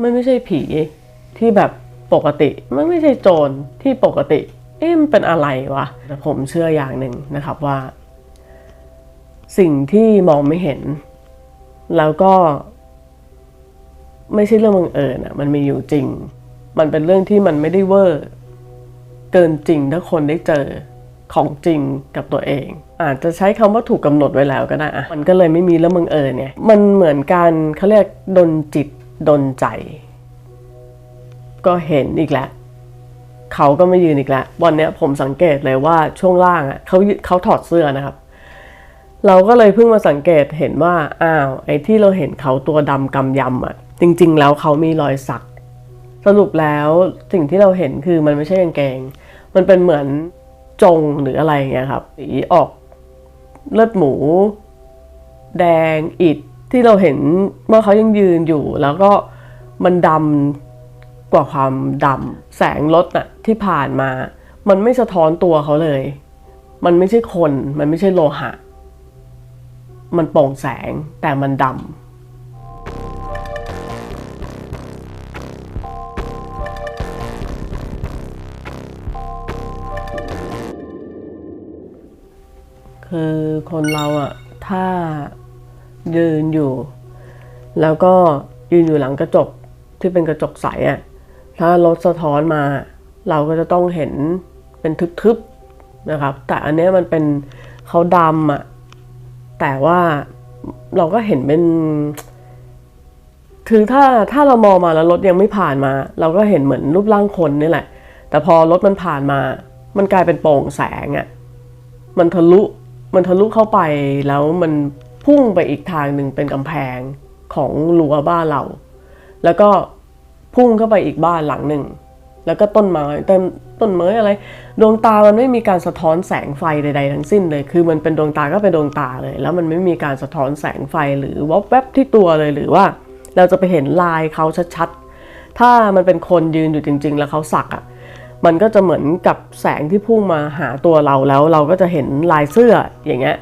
มันไม่ใช่ผีที่แบบปกติ มันไม่ใช่โจรที่ปกติ เอ๊ะมันเป็นอะไรวะแต่ผมเชื่ออย่างหนึ่งนะครับว่า สิ่งที่มองไม่เห็น แล้วก็ ไม่ใช่เรื่องบังเอิญอะมันมีอยู่จริง มันเป็นเรื่องที่มันไม่ได้เวอร์เกินจริงถ้าคนได้เจอของจริงกับตัวเอง อาจจะใช้คำว่าถูกกำหนดไว้แล้วก็ได้อะมันก็เลยไม่มีเรื่องบังเอิญเนี่ยมันเหมือนการเขาเรียกดนจิต ดนใจ ก็เห็นอีกแล้วเขาก็ไม่ยืนอีกแล้ววันนี้ผมสังเกตเลยว่าช่วงล่างอะเขาเขาถอดเสื้อนะครับ เราก็เลยเพิ่งมาสังเกตเห็นว่าอ้าวไอ้ที่เราเห็นเขาตัวดำกำยำอะ จริง ๆ แล้วเขามีรอยสัก สรุปแล้วสิ่งที่เราเห็นคือมันไม่ใช่กางเกง มันเป็นเหมือนจงหรืออะไรอย่างเงี้ยครับสีออกเลือดหมู แดงอิด ที่เราเห็นเมื่อเขายังยืนอยู่ แล้วก็มันดำกว่าความดำแสงรถน่ะที่ผ่านมา มันไม่สะท้อนตัวเขาเลย มันไม่ใช่คน มันไม่ใช่โลหะ มันโปร่งแสงแต่มันดำคือคนเราอะถ้า ยืนอยู่ แล้วก็ยืนอยู่หลังกระจกที่เป็นกระจกใสอะถ้ารถสะท้อนมา เราก็จะต้องเห็นเป็นทึบๆนะครับ แต่อันนี้มันเป็นเขาดำอะแต่ว่าเราก็เห็นเป็นคือถ้าถ้าเรามองมาแล้วรถยังไม่ผ่านมา เราก็เห็นเหมือนรูปร่างคนนี่แหละ แต่พอรถมันผ่านมา มันกลายเป็นโปร่งแสงอะมันทะลุมันทะลุเข้าไปแล้วมัน พุ่งไปอีกทางหนึ่งเป็นกำแพงของรั้วบ้านเรา แล้วก็พุ่งเข้าไปอีกบ้านหลังหนึ่ง แล้วก็ต้นไม้ต้นต้นไม้อะไร ดวงตามันไม่มีการสะท้อนแสงไฟใด ๆ ทั้งสิ้นเลย คือมันเป็นดวงตาก็เป็นดวงตาเลย แล้วมันไม่มีการสะท้อนแสงไฟหรือวบแวบที่ตัวเลยหรือว่า เราจะไปเห็นลายเขาชัดๆ ถ้ามันเป็นคนยืนอยู่จริง ๆ แล้วเขาสักอะมันก็จะเหมือนกับแสงที่พุ่งมาหาตัวเราแล้วเราก็จะเห็นลายเสื้ออย่างเงี้ย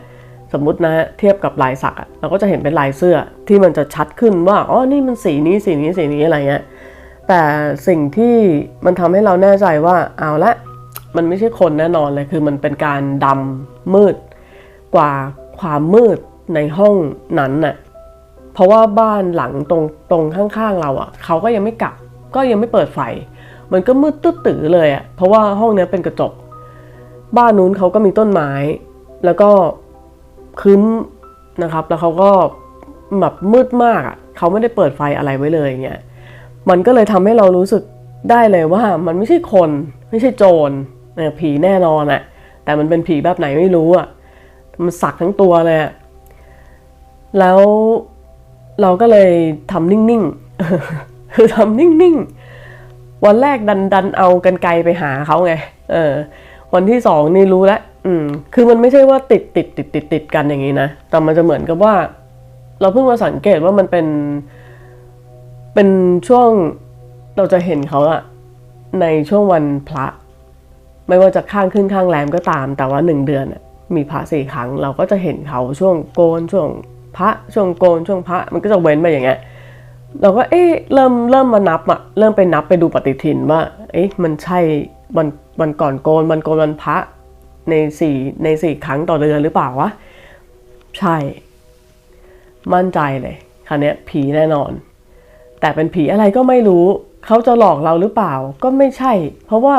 สมมุตินะฮะเทียบกับลายสักอะเราก็จะเห็นเป็นลายเสื้อที่มันจะชัดขึ้นว่าอ๋อนี่มันสีนี้สีนี้สีนี้อะไรเงี้ยแต่สิ่งที่มันทำให้เราแน่ใจว่าเอาละมันไม่ใช่คนแน่นอนเลยคือมันเป็นการดำมืดกว่าความมืดในห้องนั้นน่ะเพราะว่าบ้านหลังตรงตรงข้างๆเราอะเขาก็ยังไม่กลับ ก็ยังไม่เปิดไฟ มันก็มืดตื้อตื้อเลยอะเพราะว่าห้องนี้เป็นกระจก บ้านนู้นเขาก็มีต้นไม้ แล้วก็ คืมนะครับ แล้วเขาก็แบบมืดมากอะเขาไม่ได้เปิดไฟอะไรไว้เลยอย่างเงี้ยมันก็เลยทำให้เรารู้สึกได้เลยว่ามันไม่ใช่คนไม่ใช่โจรเออผีแน่นอนอะแต่มันเป็นผีแบบไหนไม่รู้อะมันสักทั้งตัวเลยอะแล้วเราก็เลยทำนิ่งๆ คือทำนิ่งๆ วันแรกดันดันเอากันไกลไปหาเขาไง เออ วันที่สองนี่รู้แล้ว อืม คือมันไม่ใช่ว่าติดติดติดติดติดกันอย่างนี้นะ แต่มันจะเหมือนกับว่า เราเพิ่งมาสังเกตว่ามันเป็น เป็นช่วงเราจะเห็นเขาอะในช่วงวันพระ ไม่ว่าจะข้างขึ้นข้างแรมก็ตาม แต่ว่าหนึ่งเดือนมีพระสี่ครั้ง เราก็จะเห็นเขาช่วงโกนช่วงพระช่วงโกนช่วงพระมันก็จะเว้นไปอย่างเงี้ยเราก็เอ๊ะเริ่มเริ่มมานับอะเริ่มไปนับไปดูปฏิทินว่า เอ๊ะมันใช่วันวันก่อนโกนวันโกนวันพระ ในสี่ในสี่ครั้งต่อเดือนหรือเปล่าวะ ใช่ มั่นใจเลยคราวนี้ผีแน่นอน แต่เป็นผีอะไรก็ไม่รู้ เขาจะหลอกเราหรือเปล่า ก็ไม่ใช่ เพราะว่า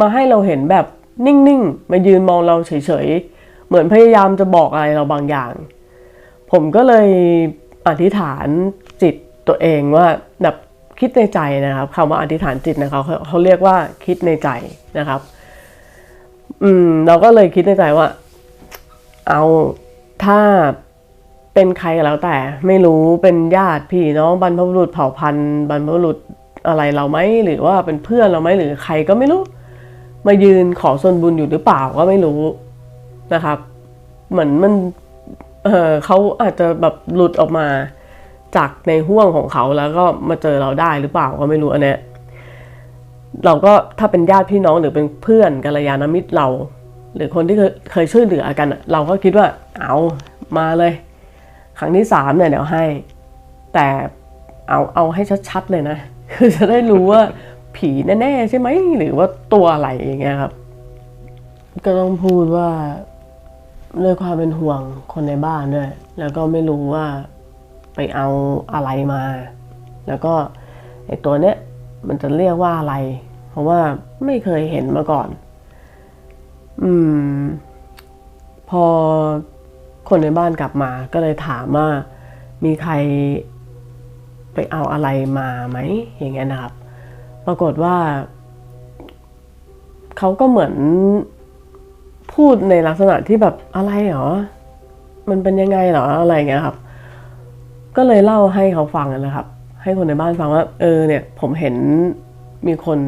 มาให้เราเห็นแบบนิ่งๆ มายืนมองเราเฉยๆ เหมือนพยายามจะบอกอะไรเราบางอย่าง ผมก็เลยอธิษฐานจิตตัวเองว่าแบบคิดในใจนะครับคำว่าอธิษฐานจิตนะครับเขาเขาเรียกว่าคิดในใจนะครับ อืม เราก็เลยคิดในใจว่า เอาถ้าเป็นใครก็แล้วแต่ ไม่รู้เป็นญาติพี่น้องบรรพบุรุษเผ่าพันธุ์บรรพบุรุษอะไรเราไหมหรือว่าเป็นเพื่อนเราไหมหรือใครก็ไม่รู้ มายืนขอส่วนบุญอยู่หรือเปล่าก็ไม่รู้นะครับ เหมือนมันเออเขาอาจจะแบบหลุดออกมาจากในห่วงของเขาแล้วก็มาเจอเราได้หรือเปล่าก็ไม่รู้อันเนี้ย เราก็ถ้าเป็นญาติพี่น้องหรือเป็นเพื่อนกัลยาณมิตรเรา หรือคนที่เคยเคยช่วยเหลือกัน เราก็คิดว่าเอามาเลย ครั้งที่สามเนี่ยเดี๋ยวให้ แต่เอาเอาให้ชัดๆเลยนะ คือจะได้รู้ว่าผีแน่ๆใช่ไหมหรือว่าตัวอะไรอย่างเงี้ยครับ ก็ต้องพูดว่าด้วยความเป็นห่วงคนในบ้านด้วยแล้วก็ไม่รู้ว่าไปเอาอะไรมา แล้วก็ไอตัวเนี้ย มันจะเรียกว่าอะไร เพราะว่าไม่เคยเห็นมาก่อน อืม พอคนในบ้านกลับมา ก็เลยถามว่ามีใครไปเอาอะไรมาไหมอย่างเงี้ยนะครับ ปรากฏว่าเขาก็เหมือนพูดในลักษณะที่แบบอะไรหรอ มันเป็นยังไงหรออะไรเงี้ยครับ ก็เลยเล่าให้เขาฟังนะครับ ให้คนในบ้านฟังว่า เออเนี่ยผมเห็นมีคน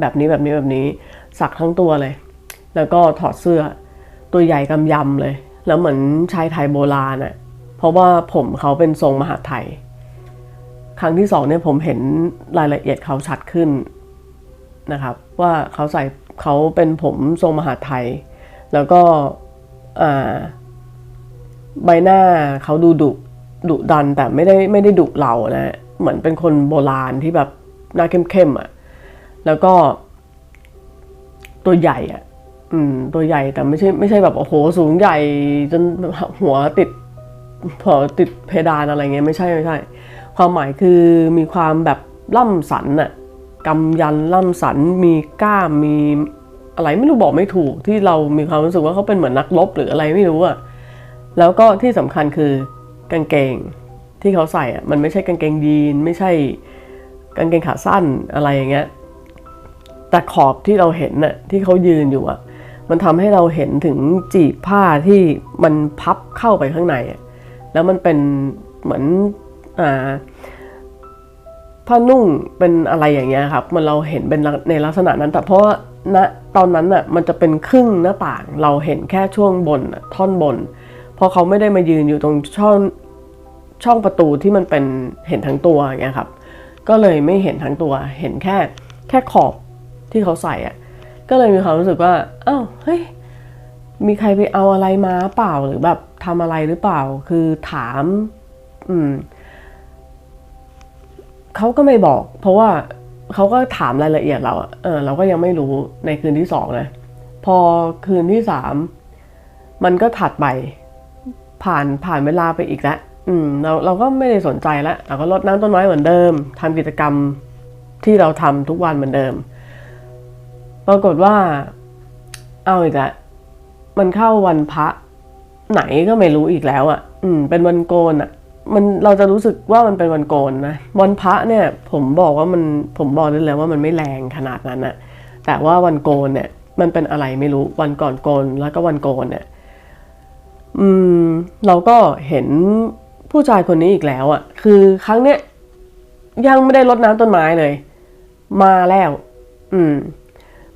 แบบนี้แบบนี้แบบนี้ สักทั้งตัวเลย แล้วก็ถอดเสื้อ ตัวใหญ่กำยำเลย แล้วเหมือนชายไทยโบราณอะ่ะเพราะว่าผมเขาเป็นทรงมหาไทย ครั้งที่สองเนี่ยผมเห็นรายละเอียดเขาชัดขึ้นนะครับ ว่าเขาใส่เขาเป็นผมทรงมหาไทย แล้วก็ใบหน้าเขาดูดุดุดันแต่ไม่ได้ไม่ได้ดุเรานะ เหมือนเป็นคนโบราณที่แบบหน้าเข้มๆอะ่ะ แล้วก็ตัวใหญ่อะ่ะ อืม ตัวใหญ่แต่ไม่ใช่ไม่ใช่แบบโอ้โหสูงใหญ่จนหัวติดหัวติดเพดานอะไรเงี้ยไม่ใช่ไม่ใช่ ความหมายคือมีความแบบล่ำสันน่ะกำยันล่ำสันมีกล้ามมีอะไรไม่รู้บอกไม่ถูกที่เรามีความรู้สึกว่าเขาเป็นเหมือนนักรบหรืออะไรไม่รู้อะแล้วก็ที่สำคัญคือกางเกง ที่เขาใส่อะมันไม่ใช่กางเกงยีน ไม่ใช่กางเกงขาสั้นอะไรอย่างเงี้ยแต่ขอบที่เราเห็นน่ะที่เขายืนอยู่อะมันทำให้เราเห็นถึงจีบผ้าที่มันพับเข้าไปข้างในอะแล้วมันเป็นเหมือนอ่าผ้านุ่งเป็นอะไรอย่างเงี้ยครับ มันเราเห็นเป็นในลักษณะนั้น แต่เพราะณตอนนั้นน่ะมันจะเป็นครึ่งหน้าต่าง เราเห็นแค่ช่วงบนท่อนบน เพราะเขาไม่ได้มายืนอยู่ตรงช่อง ช่องประตูที่มันเป็นเห็นทั้งตัวอย่างเงี้ยครับ ก็เลยไม่เห็นทั้งตัว เห็นแค่แค่ขอบที่เขาใส่อะก็เลยมีความรู้สึกว่าอ้าวเฮ้ยมีใครไปเอาอะไรมาเปล่าหรือแบบทำอะไรหรือเปล่า คือถาม อืมเขาก็ไม่บอก เพราะว่าเขาก็ถามรายละเอียดเราเออ เราก็ยังไม่รู้ในคืนที่สองนะพอคืนที่สามมันก็ถัดไป ผ่านผ่านเวลาไปอีกแล้ว อืมเราเราก็ไม่ได้สนใจแล้วเราก็รดน้ำต้นไม้เหมือนเดิมทำกิจกรรมที่เราทำทุกวันเหมือนเดิม ปรากฏว่า เอาอีกแล้วมันเข้าวันพระไหนก็ไม่รู้อีกแล้วอะ่ะ อืม เป็นวันโกนอะ่ะ มันเราจะรู้สึกว่ามันเป็นวันโกนนะวันพระเนี่ย ผมบอกว่ามันผมบอกได้เลยว่ามันไม่แรงขนาดนั้นอะแต่ว่าวันโกนเนี่ย มันเป็นอะไรไม่รู้วันก่อนโกนแล้วก็วันโกนเนี่ย อืม เราก็เห็น ผู้ชายคนนี้อีกแล้วอะ่ะ คือครั้งเนี้ยยังไม่ได้รดน้ำต้นไม้เลย มาแล้ว อืม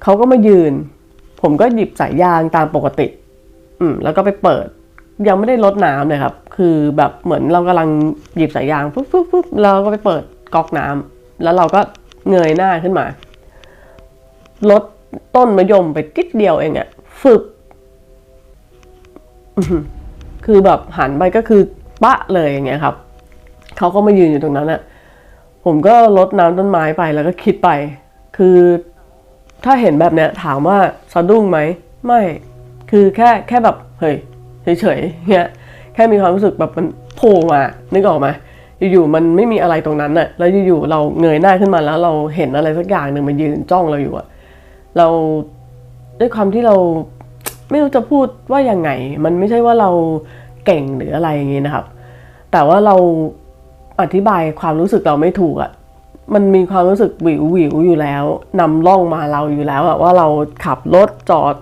เขาก็มายืน ผมก็หยิบสายยางตามปกติ อืม แล้วก็ไปเปิด ยังไม่ได้ลดน้ำเลยครับ คือแบบเหมือนเรากำลังหยิบสายยางปุ๊บปุ๊บปุ๊บเราก็ไปเปิดก๊อกน้ำแล้วเราก็เงยหน้าขึ้นมาลดต้นมะยมไปติดเดียวเองอะฝึก คือแบบหันไปก็คือ ปะเลยอย่างเงี้ยครับเขาก็มายืนอยู่ตรงนั้นอะผมก็ลดน้ำต้นไม้ไปแล้วก็คิดไป คือถ้าเห็นแบบเนี้ยถามว่าสะดุ้งไหมไม่ คือแค่แค่แบบเฮ้ยเฉยๆเงี้ยแค่มีความรู้สึกแบบมันโผล่มานึกออกไหมอยู่ๆมันไม่มีอะไรตรงนั้นน่ะแล้วอยู่ๆเราเงยหน้าขึ้นมาแล้วเราเห็นอะไรสักอย่างหนึ่งมันยืนจ้องเราอยู่อะเราด้วยความที่เราไม่รู้จะพูดว่ายังไง มันไม่ใช่ว่าเรา เก่งหรืออะไรอย่างงี้นะครับ แต่ว่าเราอธิบายความรู้สึกเราไม่ถูกอะมันมีความรู้สึกวิววิวอยู่แล้วนำล่องมาเราอยู่แล้วอะว่าเราขับรถจอด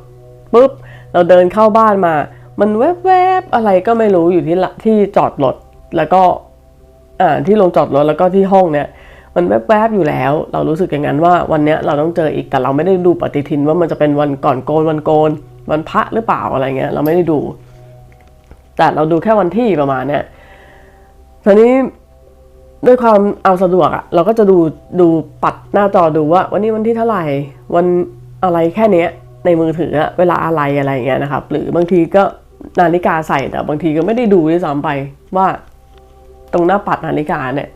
ปุ๊บเราเดินเข้าบ้านมา มันแวบๆอะไรก็ไม่รู้อยู่ที่ละที่จอดรถแล้วก็อ่าที่ลงจอดรถแล้วก็ที่ห้องเนี่ย มันแวบๆอยู่แล้ว เรารู้สึกอย่างนั้นว่าวันเนี้ยเราต้องเจออีกแต่เราไม่ได้ดูปฏิทินว่ามันจะเป็นวันก่อนโกนวันโกน วันพระหรือเปล่าอะไรเงี้ยเราไม่ได้ดู แต่เราดูแค่วันที่ประมาณเนี้ยทีนี้ด้วยความเอาสะดวกอะเราก็จะดูดูปัดหน้าจอดูว่า วันนี้วันที่เท่าไหร่วันอะไรแค่เนี้ยในมือถือเวลาอะไรอะไรอย่างเงี้ยนะครับ หรือบางทีก็นาฬิกาใส่แต่บางทีก็ไม่ได้ดูด้วยซ้ำไปว่าตรงหน้าปัดนาฬิกาเนี่ย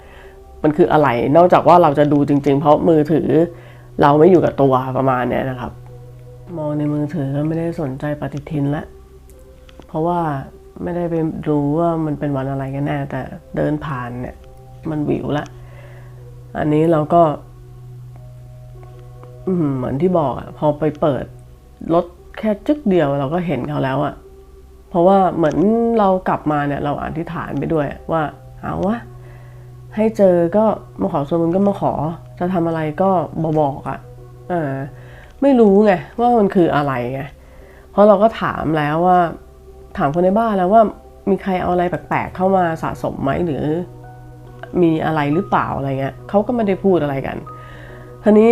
มันคืออะไรนอกจากว่าเราจะดูจริง ๆ เพราะมือถือเราไม่อยู่กับตัวประมาณเนี้ยนะครับ มองในมือถือก็ไม่ได้สนใจปฏิทินละเพราะว่า ไม่ได้ไปรู้ว่ามันเป็นวันอะไรกันแน่แต่เดินผ่านเนี่ย มันวิวละ อันนี้เราก็เหมือนที่บอกอะพอไปเปิดรถแค่จึกเดียวเราก็เห็นเขาแล้วอะเพราะว่าเหมือนเรากลับมาเนี่ย เราอธิษฐานไปด้วยว่าเอาวะให้เจอก็มาขอส่วนบุญก็มาขอ จะทำอะไรก็บอบอกอะเออ ไม่รู้ไงว่ามันคืออะไรไงเพราะเราก็ถามแล้วว่า ถามคนในบ้านแล้วว่ามีใครเอาอะไรแปลกๆเข้ามาสะสมไหมหรือ มีอะไรหรือเปล่าอะไรเงี้ยเขาก็ไม่ได้พูดอะไรกันทีนี้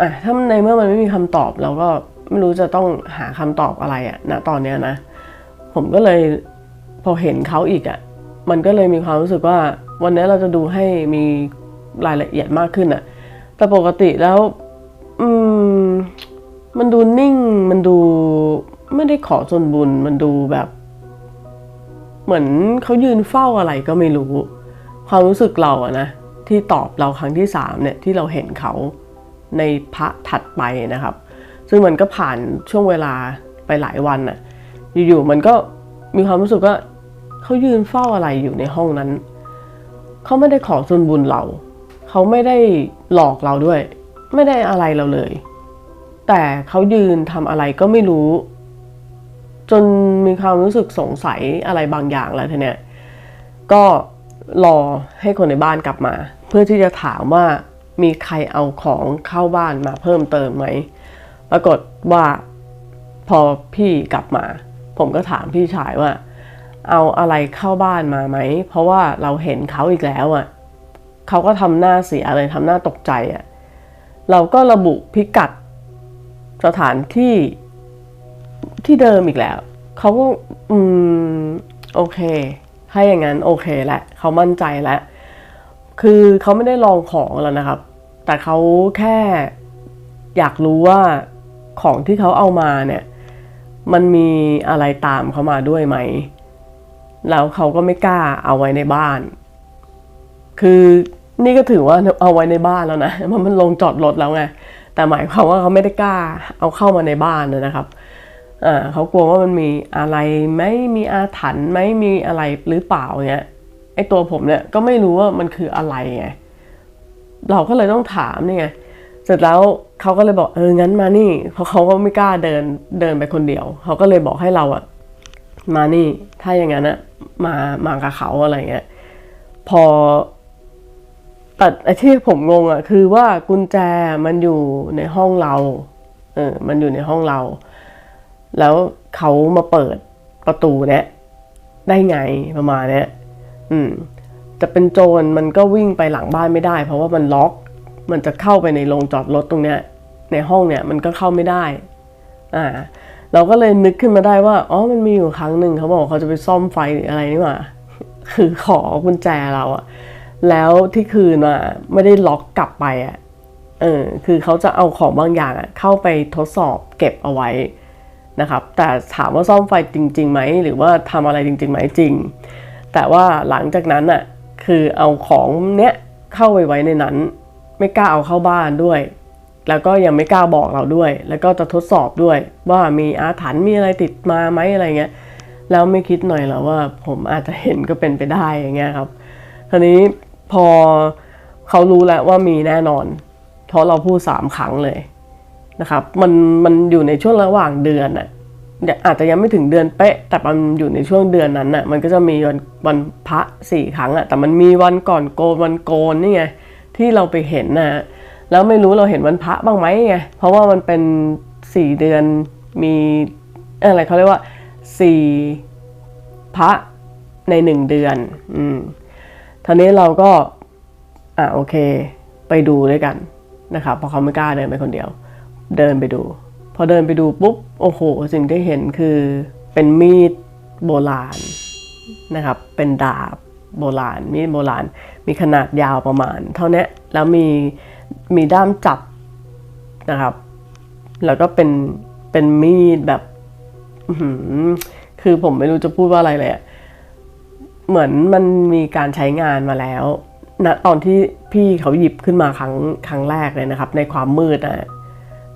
อะถ้าในเมื่อมันไม่มีคำตอบเราก็ไม่รู้จะต้องหาคำตอบอะไรอะณตอนเนี้ยนะ ผมก็เลยพอเห็นเขาอีกอะมันก็เลยมีความรู้สึกว่า วันนี้เราจะดูให้มีรายละเอียดมากขึ้นอะแต่ปกติแล้ว อืม มันดูนิ่งมันดู ไม่ได้ขอส่วนบุญมันดูแบบ เหมือนเขายืนเฝ้าอะไรก็ไม่รู้ ความรู้สึกเราอะนะ ที่ตอบเราครั้งที่สามเนี่ยที่เราเห็นเขาในพระถัดไปนะครับ ซึ่งมันก็ผ่านช่วงเวลาไปหลายวันน่ะอยู่ๆมันก็มีความรู้สึกว่าเขายืนเฝ้าอะไรอยู่ในห้องนั้น เขาไม่ได้ขอส่วนบุญเรา เขาไม่ได้หลอกเราด้วย ไม่ได้อะไรเราเลย แต่เขายืนทำอะไรก็ไม่รู้ จนมีความรู้สึกสงสัยอะไรบางอย่างแล้วทีเนี้ยก็รอให้คนในบ้านกลับมา เพื่อที่จะถามว่ามีใครเอาของเข้าบ้านมาเพิ่มเติมไหมปรากฏว่าพอพี่กลับมา ผมก็ถามพี่ชายว่า เอาอะไรเข้าบ้านมาไหม เพราะว่าเราเห็นเขาอีกแล้วอะ่ะเขาก็ทำหน้าเสียเลยทำหน้าตกใจอะ่ะเราก็ระบุพิกัดสถานที่ ที่เดิมอีกแล้ว เขาก็อืมโอเค ถ้าอย่างนั้นโอเคแหละเขามั่นใจแล้วคือเขาไม่ได้ลองของแล้วนะครับ แต่เขาแค่อยากรู้ว่าของที่เขาเอามาเนี่ย มันมีอะไรตามเขามาด้วยไหม แล้วเขาก็ไม่กล้าเอาไว้ในบ้าน คือนี่ก็ถือว่าเอาไว้ในบ้านแล้วนะ มันมันลงจอดรถแล้วไง แต่หมายความว่าเขาไม่ได้กล้าเอาเข้ามาในบ้านนะครับ อ่าเขากลัวว่ามันมีอะไรไหมมีอาถรรพ์ไหมมีอะไรหรือเปล่าเงี้ยไอตัวผมเนี่ยก็ไม่รู้ว่ามันคืออะไรไงเราก็เลยต้องถามนี่ไงเสร็จแล้วเขาก็เลยบอกเอองั้นมานี่ เพราะเขาก็ไม่กล้าเดินเดินไปคนเดียวเขาก็เลยบอกให้เราอะมานี่ถ้าอย่างนั้นอะมามากับเขาอะไรเงี้ยพอแต่ไอที่ผมงงอะคือว่ากุญแจมันอยู่ในห้องเราเออมันอยู่ในห้องเรา แล้วเขามาเปิดประตูเนี่ยได้ไงประมาณเนี้ยอืม จะเป็นโจรมันก็วิ่งไปหลังบ้านไม่ได้ เพราะว่ามันล็อก มันจะเข้าไปในโรงจอดรถตรงเนี้ย ในห้องเนี่ยมันก็เข้าไม่ได้ อ่า เราก็เลยนึกขึ้นมาได้ว่า อ๋อ มันมีอยู่ครั้งหนึ่งเขาบอกเขาจะไปซ่อมไฟหรืออะไรนี่หว่า คือขอกุญแจเราอะแล้วที่คืนอะไม่ได้ล็อกกลับไปอะเออ คือเขาจะเอาของบางอย่างอะเข้าไปทดสอบเก็บเอาไว้ นะครับ แต่ถามว่าซ่อมไฟจริงๆไหมหรือว่าทำอะไรจริงๆไหมจริง แต่ว่าหลังจากนั้นน่ะคือเอาของเนี้ยเข้าไปไว้ในนั้น ไม่กล้าเอาเข้าบ้านด้วย แล้วก็ยังไม่กล้าบอกเราด้วย แล้วก็จะทดสอบด้วย ว่ามีอาถรรพ์มีอะไรติดมาไหมอะไรเงี้ยแล้วไม่คิดหน่อยหรอว่าผมอาจจะเห็นก็เป็นไปได้อย่างเงี้ยครับทีนี้พอเขารู้แล้วว่ามีแน่นอนเพราะเราพูดสามครั้งเลย นะครับมันมันอยู่ในช่วงระหว่างเดือนอะอาจจะยังไม่ถึงเดือนเป๊ะ แต่มันอยู่ในช่วงเดือนนั้นอะมันก็จะมีวันวันพระสี่ครั้งอะแต่มันมีวันก่อนโกนวันโกนนี่ไงที่เราไปเห็นนะแล้วไม่รู้เราเห็นวันพระบ้างไหมไงเพราะว่ามันเป็นสี่เดือนมีอะไรเขาเรียกว่าสี่พระในหนึ่งเดือนอืมทีนี้เราก็อ่าโอเคไปดูด้วยกันนะครับเพราะเขาไม่กล้าเดินไปคนเดียว เดินไปดู พอเดินไปดูปุ๊บ โอ้โห สิ่งที่เห็นคือเป็นมีดโบราณนะครับ เป็นดาบโบราณ มีดโบราณ มีขนาดยาวประมาณ เท่านี้แล้วมีมีด้ามจับนะครับ แล้วก็เป็นเป็นมีดแบบคือผมไม่รู้จะพูดว่าอะไรเลยเหมือนมันมีการใช้งานมาแล้วณตอนที่พี่เขาหยิบขึ้นมาครั้งครั้งแรกเลยนะครับ ในความมืดนะ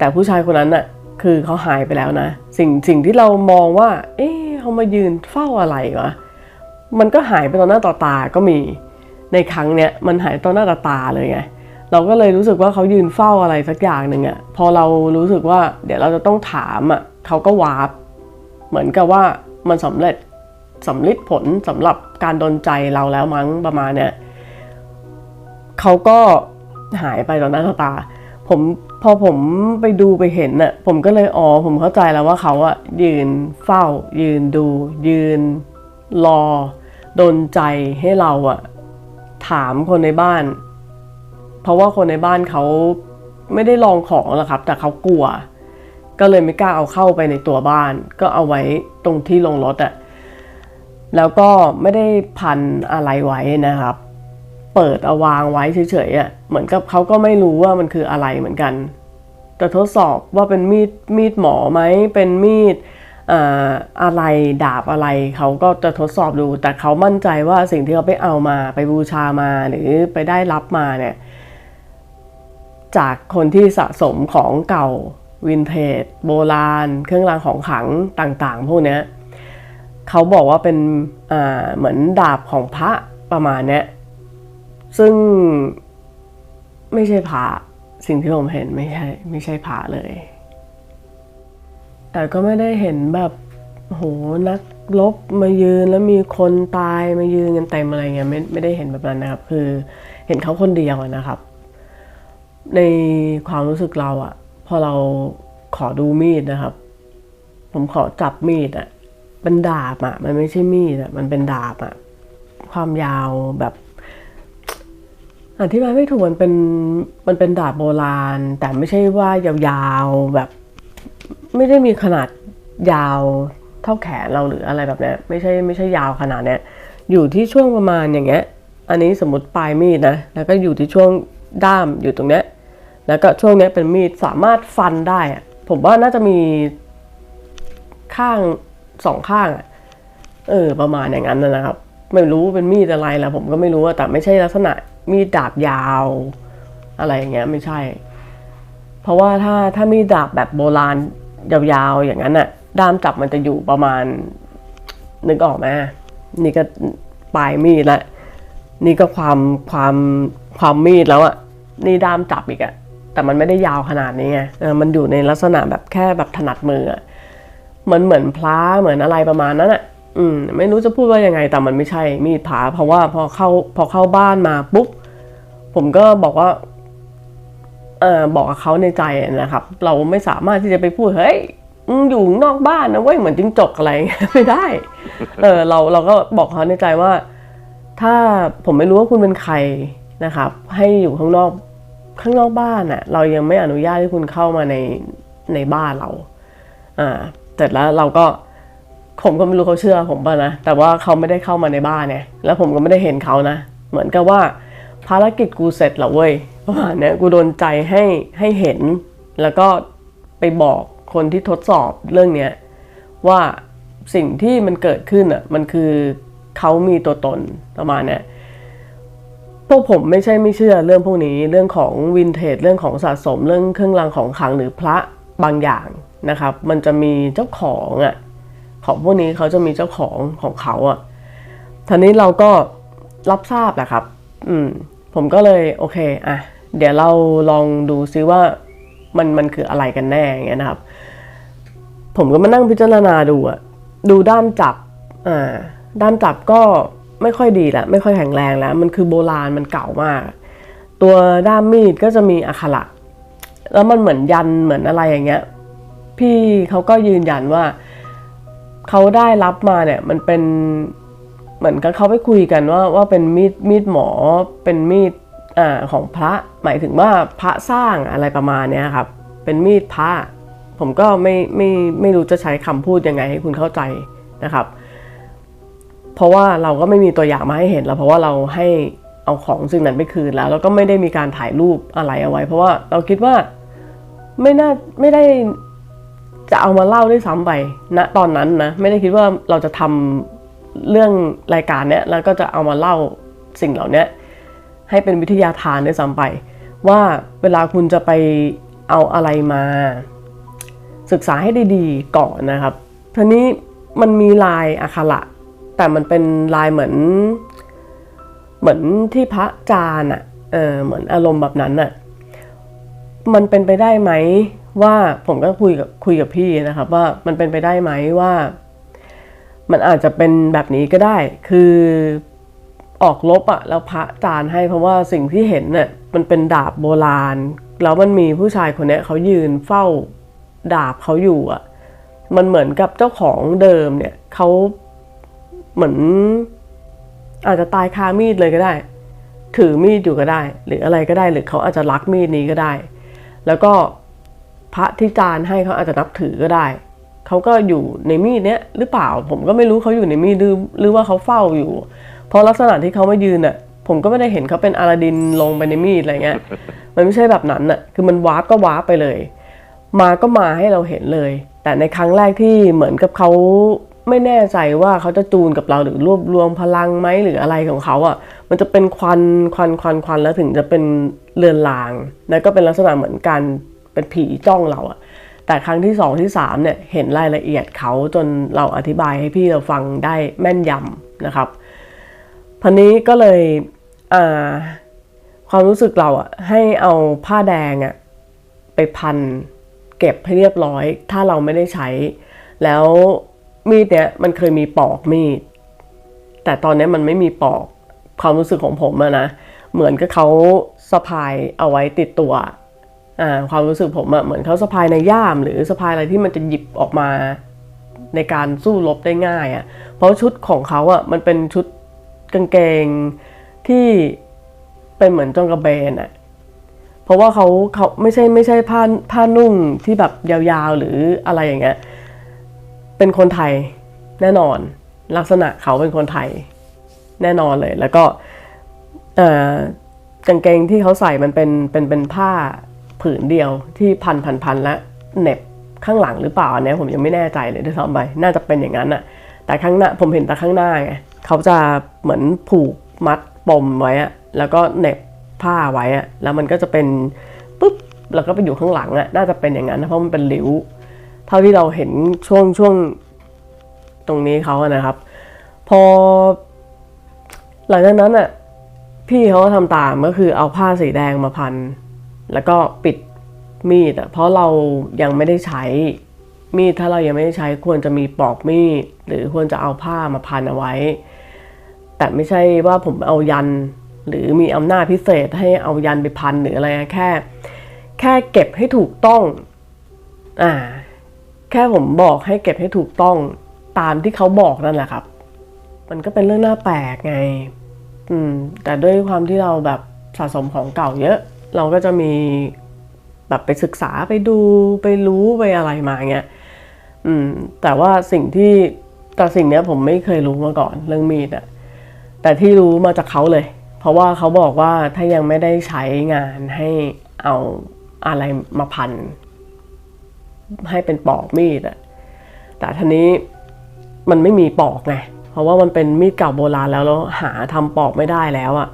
แต่ผู้ชายคนนั้นน่ะคือเขาหายไปแล้วนะ สิ่งสิ่งที่เรามองว่า เอ๊ะเขามายืนเฝ้าอะไรวะมันก็หายไปต่อหน้าต่อตาก็มีในครั้งเนี้ยมันหายต่อหน้าต่อตาเลยไงเราก็เลยรู้สึกว่าเขายืนเฝ้าอะไรสักอย่างหนึ่งอะพอเรารู้สึกว่าเดี๋ยวเราจะต้องถามอะเขาก็วาร์ปเหมือนกับว่ามันสำเร็จสำลิดผลสำหรับการดนใจเราแล้วมั้งประมาณเนี้ยเขาก็หายไปต่อหน้าต่อตา ผม พอผมไปดูไปเห็นน่ะผมก็เลยอ๋อผมเข้าใจแล้วว่าเขาอะยืนเฝ้า ยืนดู ยืนรอโดนใจให้เราอะถามคนในบ้าน เพราะว่าคนในบ้านเขาไม่ได้ลองของหรอกครับ แต่เขากลัว ก็เลยไม่กล้าเอาเข้าไปในตัวบ้าน ก็เอาไว้ตรงที่ลงรถอะแล้วก็ไม่ได้พันอะไรไว้นะครับ เปิดเอาวางไว้เฉยๆอะเหมือนกับเขาก็ไม่รู้ว่ามันคืออะไรเหมือนกัน แต่ทดสอบว่าเป็นมีดมีดหมอไหมเป็นมีดอะไรดาบอะไรเขาก็จะทดสอบดู แต่เขามั่นใจว่าสิ่งที่เขาไปเอามาไปบูชามาหรือไปได้รับมาเนี่ยจากคนที่สะสมของเก่าวินเทจโบราณ เครื่องรางของขลังต่างๆ พวกนี้เขาบอกว่าเป็นเหมือนดาบของพระประมาณเนี้ย ซึ่งไม่ใช่พระสิ่งที่ผมเห็นไม่ใช่ไม่ใช่พระเลย แต่ก็ไม่ได้เห็นแบบโหนักรบมายืนแล้วมีคนตายมายืนกันเต็มอะไรเงี้ยไม่ไม่ได้เห็นแบบนั้นนะครับ คือเห็นเขาคนเดียวนะครับ ในความรู้สึกเราอะพอเราขอดูมีดนะครับ ผมขอจับมีดอะเป็นดาบอะมันไม่ใช่มีดอะมันเป็นดาบอะความยาวแบบ อธิบายไม่ถูกมันเป็นมันเป็นดาบโบราณ แต่ไม่ใช่ว่ายาวๆแบบ ไม่ได้มีขนาดยาวเท่าแขนเราหรืออะไรแบบเนี้ยไม่ใช่ไม่ใช่ยาวขนาดเนี้ยอยู่ที่ช่วงประมาณอย่างเงี้ย อันนี้สมมติปลายมีดนะแล้วก็อยู่ที่ช่วงด้ามอยู่ตรงเนี้ยแล้วก็ช่วงเนี้ยเป็นมีดสามารถฟันได้ ผมว่าน่าจะมีข้างสองข้างอะเออประมาณอย่างนั้นนะนะครับ ไม่รู้เป็นมีดอะไรละผมก็ไม่รู้อะแต่ไม่ใช่ลักษณะ มีดดาบยาว อะไรอย่างเงี้ยไม่ใช่ เพราะว่าถ้าถ้ามีดดาบแบบโบราณยาวๆอย่างนั้นอะด้ามจับมันจะอยู่ประมาณ นึกออกไหมนี่ก็ปลายมีดละนี่ก็ความความความมีดแล้วอะนี่ด้ามจับอีกอะแต่มันไม่ได้ยาวขนาดนี้ไงมันอยู่ในลักษณะแบบแค่แบบถนัดมืออะเหมือนเหมือนพล้าเหมือนอะไรประมาณนั้นอะ อืมไม่รู้จะพูดว่ายังไงแต่มันไม่ใช่มีดผา เพราะว่าพอเข้าพอเข้าบ้านมาปุ๊บผมก็บอกว่าเออบอกกับเขาในใจนะครับ เราไม่สามารถที่จะไปพูดเฮ้ยมึงอยู่นอกบ้านนะเว้ยเหมือนจิ้งจกอะไรไม่ได้ เออเราเราก็บอกเขาในใจว่า ถ้าผมไม่รู้ว่าคุณเป็นใครนะครับ ให้อยู่ข้างนอกข้างนอกบ้านน่ะ เรายังไม่อนุญาตให้คุณเข้ามาในในบ้านเรา อ่าเสร็จแล้วเราก็ ผมก็ไม่รู้เขาเชื่อผมป่ะนะ แต่ว่าเขาไม่ได้เข้ามาในบ้านเนี่ยแล้วผมก็ไม่ได้เห็นเขานะ เหมือนกับว่าภารกิจกูเสร็จแล้วเว้ยประมาณนี้กูโดนใจให้ให้เห็น แล้วก็ไปบอกคนที่ทดสอบเรื่องเนี้ยว่าสิ่งที่มันเกิดขึ้นอะมันคือเขามีตัวตนประมาณนี้พวกผมไม่ใช่ไม่เชื่อเรื่องพวกนี้เรื่องของวินเทจเรื่องของสะสมเรื่องเครื่องรางของขลังหรือพระบางอย่างนะครับ มันจะมีเจ้าของอะ ของพวกนี้เขาจะมีเจ้าของของเขาอะทีนี้เราก็รับทราบแหละครับ อืม ผมก็เลยโอเคอะเดี๋ยวเราลองดูซิว่ามันมันคืออะไรกันแน่อย่างเงี้ยนะครับ ผมก็มานั่งพิจารณาดูอะดูด้ามจับอ่าด้ามจับก็ไม่ค่อยดีละไม่ค่อยแข็งแรงแล้ว มันคือโบราณมันเก่ามาก ตัวด้ามมีดก็จะมีอักขระแล้วมันเหมือนยันเหมือนอะไรอย่างเงี้ย พี่เขาก็ยืนยันว่า เขาได้รับมาเนี่ยมันเป็นเหมือนกับเขาไปคุยกันว่าว่าเป็นมีดมีดหมอเป็นมีดอ่าของพระ หมายถึงว่าพระสร้างอะไรประมาณเนี้ยครับ เป็นมีดพระ ผมก็ไม่ไม่ไม่รู้จะใช้คำพูดยังไงให้คุณเข้าใจนะครับ เพราะว่าเราก็ไม่มีตัวอย่างมาให้เห็นแล้ว เพราะว่าเราให้เอาของสิ่งนั้นไปคืนแล้ว แล้วก็ไม่ได้มีการถ่ายรูปอะไรเอาไว้ เพราะว่าเราคิดว่าไม่น่าไม่ได้ จะเอามาเล่าด้วยซ้ำไปณตอนนั้นนะไม่ได้คิดว่าเราจะทำเรื่องรายการเนี้ยแล้วก็จะเอามาเล่าสิ่งเหล่านี้ให้เป็นวิทยาทานด้วยซ้ำไป ว่าเวลาคุณจะไปเอาอะไรมา ศึกษาให้ดีๆก่อนนะครับทีนี้มันมีลายอักขระแต่มันเป็นลายเหมือน เหมือนที่พระจานอะเออเหมือนอารมณ์แบบนั้นอะมันเป็นไปได้ไหม ว่าผมก็คุยกับคุยกับพี่นะครับ ว่ามันเป็นไปได้ไหมว่า มันอาจจะเป็นแบบนี้ก็ได้ คือออกลบอะแล้วพระจานให้เพราะว่าสิ่งที่เห็นเนี่ยมันเป็นดาบโบราณ แล้วมันมีผู้ชายคนนี้เขายืนเฝ้าดาบเขาอยู่อะมันเหมือนกับเจ้าของเดิมเนี่ยเขาเหมือนอาจจะตายคามีดเลยก็ได้ ถือมีดอยู่ก็ได้ หรืออะไรก็ได้หรือเขาอาจจะรักมีดนี้ก็ได้ แล้วก็ พระที่จานให้เขาอาจจะนับถือก็ได้เขาก็อยู่ในมีดเนี้ยหรือเปล่า ผมก็ไม่รู้เขาอยู่ในมีดหรือหรือว่าเขาเฝ้าอยู่ เพราะลักษณะที่เขามายืนอะ ผมก็ไม่ได้เห็นเขาเป็นอาลาดินลงไปในมีดอะไรเงี้ย มันไม่ใช่แบบนั้นอะ คือมันวาร์ปก็วาร์ปไปเลย มาก็มาให้เราเห็นเลย แต่ในครั้งแรกที่เหมือนกับเขาไม่แน่ใจว่าเขาจะจูนกับเราหรือรวบรวมพลังไหมหรืออะไรของเขาอะ มันจะเป็นควันควันควันควันแล้วถึงจะเป็นเลือนลาง แล้วก็เป็นลักษณะเหมือนการ เป็นผีจ้องเราอะแต่ครั้งที่สองที่สามเนี่ยเห็นรายละเอียดเขาจนเราอธิบายให้พี่เราฟังได้แม่นยำนะครับพันนี้ก็เลยความรู้สึกเราอะให้เอาผ้าแดงอะไปพันเก็บให้เรียบร้อย ถ้าเราไม่ได้ใช้ แล้วมีดเนี้ยมันเคยมีปอกมีด แต่ตอนนี้มันไม่มีปอกความรู้สึกของผมอะนะ เหมือนกับเขาสะพายเอาไว้ติดตัว ความรู้สึกผมอะเหมือนเขาสะพายในย่าม หรือสะพายอะไรที่มันจะหยิบออกมาในการสู้รบได้ง่ายอะเพราะชุดของเขาอะมันเป็นชุดกางเกงที่เป็นเหมือนจงกระเบนอะเพราะว่าเขาเขาไม่ใช่ไม่ใช่ผ้าผ้านุ่งที่แบบยาวๆหรืออะไรอย่างเงี้ยเป็นคนไทยแน่นอน ลักษณะเขาเป็นคนไทยแน่นอนเลย แล้วก็กางเกงที่เขาใส่มันเป็นเป็นเป็นผ้า ผืนเดียวที่พันพันพันและเน็บข้างหลังหรือเปล่าอันเนี้ยผมยังไม่แน่ใจเลยด้วยซ้ำไปน่าจะเป็นอย่างนั้นอะแต่ข้างหน้าผมเห็นแต่ข้างหน้าไงเขาจะเหมือนผูกมัดปมไว้อะแล้วก็เน็บผ้าไว้อะแล้วมันก็จะเป็นปุ๊บแล้วก็ไปอยู่ข้างหลังอะน่าจะเป็นอย่างนั้นนะเพราะมันเป็นหลิวเท่าที่เราเห็นช่วงช่วงตรงนี้เขาอะนะครับ พอ หลังจากนั้นอะพี่เขาก็ทำตามก็คือเอาผ้าสีแดงมาพัน แล้วก็ปิดมีดเพราะเรายังไม่ได้ใช้มีดถ้าเรายังไม่ได้ใช้ควรจะมีปลอกมีด หรือควรจะเอาผ้ามาพันเอาไว้ แต่ไม่ใช่ว่าผมเอายัน หรือมีอำนาจพิเศษให้เอายันไปพันหรืออะไรนะแค่ แค่เก็บให้ถูกต้องอ่าแค่ผมบอกให้เก็บให้ถูกต้องตามที่เขาบอกนั่นแหละครับ มันก็เป็นเรื่องน่าแปลกไง อืม แต่ด้วยความที่เราแบบสะสมของเก่าเยอะ เราก็จะมีแบบไปศึกษาไปดูไปรู้ไปอะไรมาเงี้ยอืมแต่ว่าสิ่งที่แต่สิ่งเนี้ยผมไม่เคยรู้มาก่อนเรื่องมีดอะแต่ที่รู้มาจากเขาเลย เพราะว่าเขาบอกว่าถ้ายังไม่ได้ใช้งานให้เอาอะไรมาพัน ให้เป็นปอกมีดอะแต่ทีนี้มันไม่มีปอกไงเพราะว่ามันเป็นมีดเก่าโบราณแล้วแล้วหาทำปอกไม่ได้แล้วอะ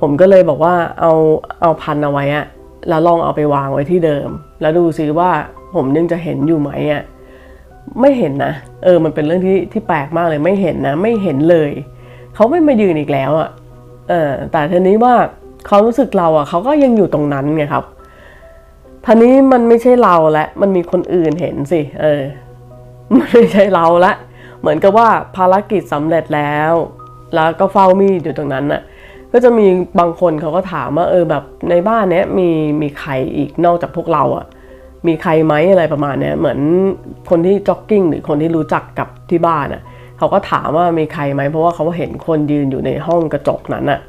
ผมก็เลยบอกว่าเอาเอาพันเอาไว้อะแล้วลองเอาไปวางไว้ที่เดิม แล้วดูซิว่าผมยังจะเห็นอยู่ไหมอะไม่เห็นนะ เออ มันเป็นเรื่องที่ที่แปลกมากเลยไม่เห็นนะ ไม่เห็นเลย เขาไม่มายืนอีกแล้วอะเออแต่ทีนี้ว่าเขารู้สึกเราอะเขาก็ยังอยู่ตรงนั้นไงครับทีนี้มันไม่ใช่เราและ มันมีคนอื่นเห็นสิ เออ มันไม่ใช่เราละ เหมือนกับว่าภารกิจสำเร็จแล้ว แล้วก็เฝ้ามีดอยู่ตรงนั้นน่ะ ก็จะมีบางคนเขาก็ถามว่าเออแบบในบ้านเนี้ยมีมีใครอีกนอกจากพวกเราอะ่ะมีใครไหมอะไรประมาณเนี้ยเหมือนคนที่จ็อกกิ้งหรือคนที่รู้จักกับที่บ้านอะ่ะเขาก็ถามว่ามีใครไหมเพราะว่าเขาเห็นคนยืนอยู่ในห้องกระจกนั้นอะ่ะ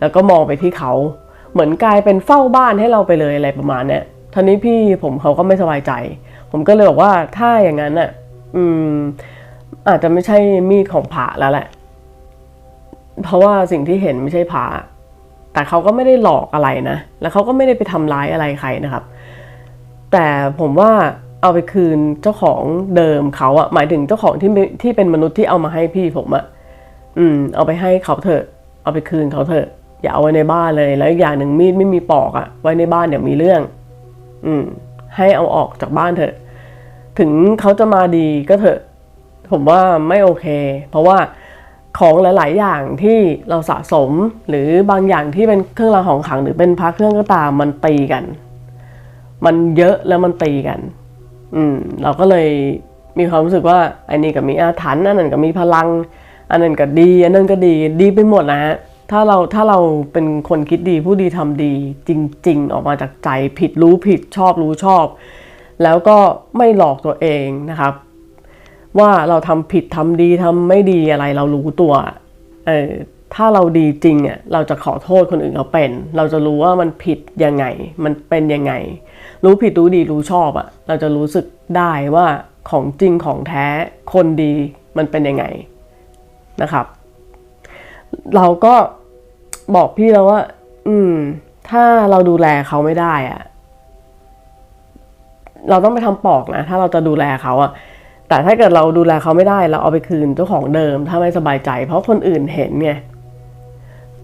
แล้วก็มองไปที่เขาเหมือนกลายเป็นเฝ้าบ้านให้เราไปเลยอะไรประมาณเนี้ยทีนี้พี่ผมเขาก็ไม่สบายใจ ผมก็เลยบอกว่าถ้าอย่างนั้นอะอืมอาจจะไม่ใช่มีดของพระแล้วแหละ เพราะว่าสิ่งที่เห็นไม่ใช่พระแต่เขาก็ไม่ได้หลอกอะไรนะ แล้วเขาก็ไม่ได้ไปทำร้ายอะไรใครนะครับ แต่ผมว่าเอาไปคืนเจ้าของเดิมเขาอะหมายถึงเจ้าของที่ที่เป็นมนุษย์ที่เอามาให้พี่ผมอะอืม เอาไปให้เขาเถอะ เอาไปคืนเขาเถอะ อย่าเอาไว้ในบ้านเลย แล้วอีกอย่างหนึ่งมีดไม่มีปอกอะไว้ในบ้านเดี๋ยวมีเรื่อง อืม ให้เอาออกจากบ้านเถอะ ถึงเขาจะมาดีก็เถอะ ผมว่าไม่โอเค เพราะว่า ของหลาย ๆ อย่างที่เราสะสม หรือบางอย่างที่เป็นเครื่องรางของขลังหรือเป็นพระเครื่องก็ตามมันตีกัน มันเยอะแล้วมันตีกัน อืมเราก็เลยมีความรู้สึกว่าไอ้นี่ก็มีอาถรรพ์อันนั้นก็มีพลัง อันนั้นก็ดี อันนั้นก็ดีดีไปหมดนะฮะถ้าเราถ้าเราเป็นคนคิดดีผู้ดีทำดีจริง ๆ ออกมาจากใจผิดรู้ผิดชอบรู้ชอบ แล้วก็ไม่หลอกตัวเองนะครับ ว่าเราทำผิดทำดีทำไม่ดีอะไรเรารู้ตัวเออถ้าเราดีจริงอะเราจะขอโทษคนอื่นเขาเป็น เราจะรู้ว่ามันผิดยังไง มันเป็นยังไง รู้ผิดรู้ดีรู้ชอบอะ เราจะรู้สึกได้ว่าของจริงของแท้คนดีมันเป็นยังไงนะครับ เราก็บอกพี่แล้วว่า อืม ถ้าเราดูแลเขาไม่ได้อะ เราต้องไปทำปอกนะ ถ้าเราจะดูแลเขาอะ แต่ถ้าเกิดเราดูแลเขาไม่ได้เราเอาไปคืนเจ้าของเดิม ถ้าไม่สบายใจ เพราะคนอื่นเห็นไง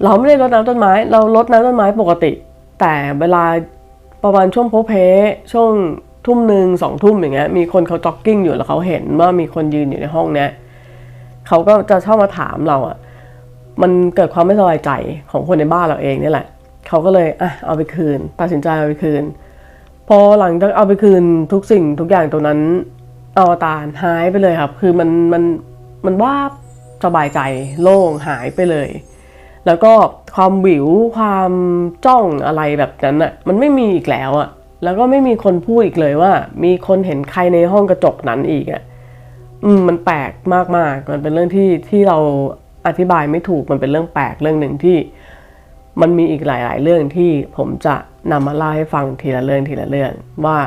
เราไม่ได้รดน้ำต้นไม้ เรารดน้ำต้นไม้ปกติ แต่เวลาประมาณช่วงโพเพช่วงทุ่มหนึ่งสองทุ่มอย่างเงี้ยมีคนเขาจ็อกกิ้งอยู่แล้วเขาเห็นว่ามีคนยืนอยู่ในห้องเนี้ยเขาก็จะชอบมาถามเราอะมันเกิดความไม่สบายใจของคนในบ้านเราเองนี่แหละเขาก็เลยอะเอาไปคืน ตัดสินใจเอาไปคืน พอหลังจากเอาไปคืนทุกสิ่งทุกอย่างตรงนั้น อวตารหายไปเลยครับ คือมันมันมันว่าสบายใจโล่งหายไปเลย แล้วก็ความหวิวความจ้องอะไรแบบนั้นอะมันไม่มีอีกแล้วอะแล้วก็ไม่มีคนพูดอีกเลยว่า มีคนเห็นใครในห้องกระจกนั้นอีกอะอืมมันแปลกมากๆมันเป็นเรื่องที่ที่เราอธิบายไม่ถูกมันเป็นเรื่องแปลกเรื่องหนึ่งที่ มันมีอีกหลาย ๆ เรื่องที่ผมจะนำมาเล่าให้ฟังทีละเรื่องทีละเรื่อง ว่า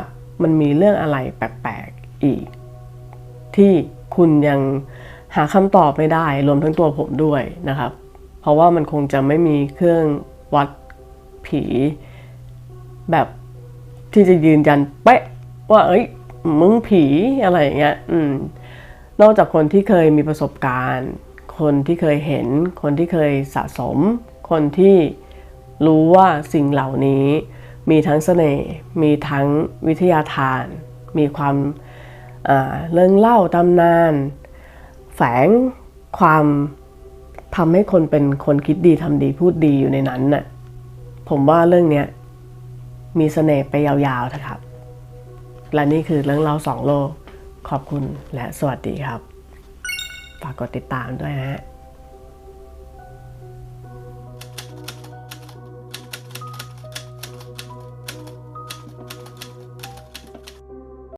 มันมีเรื่องอะไรแปลกๆอีก ที่คุณยังหาคำตอบไม่ได้รวมทั้งตัวผมด้วยนะครับ เพราะว่ามันคงจะไม่มีเครื่องวัดผีแบบที่จะยืนยันเป๊ะว่าเอ้ยมึงผีอะไรอย่างเงี้ยอืมนอกจากคนที่เคยมีประสบการณ์ คนที่เคยเห็น คนที่เคยสะสม คนที่รู้ว่าสิ่งเหล่านี้ มีทั้งเสน่ห์มีทั้งวิทยาทาน มีความ เรื่องเล่าตำนาน แฝงความทำให้คนเป็นคนคิดดีทำดีพูดดีอยู่ในนั้นน่ะผมว่าเรื่องเนี้ยมีเสน่ห์ไปยาวๆนะครับ และนี่คือเรื่องเล่าสองโลก ขอบคุณและสวัสดีครับ ฝากกดติดตามด้วยนะฮะ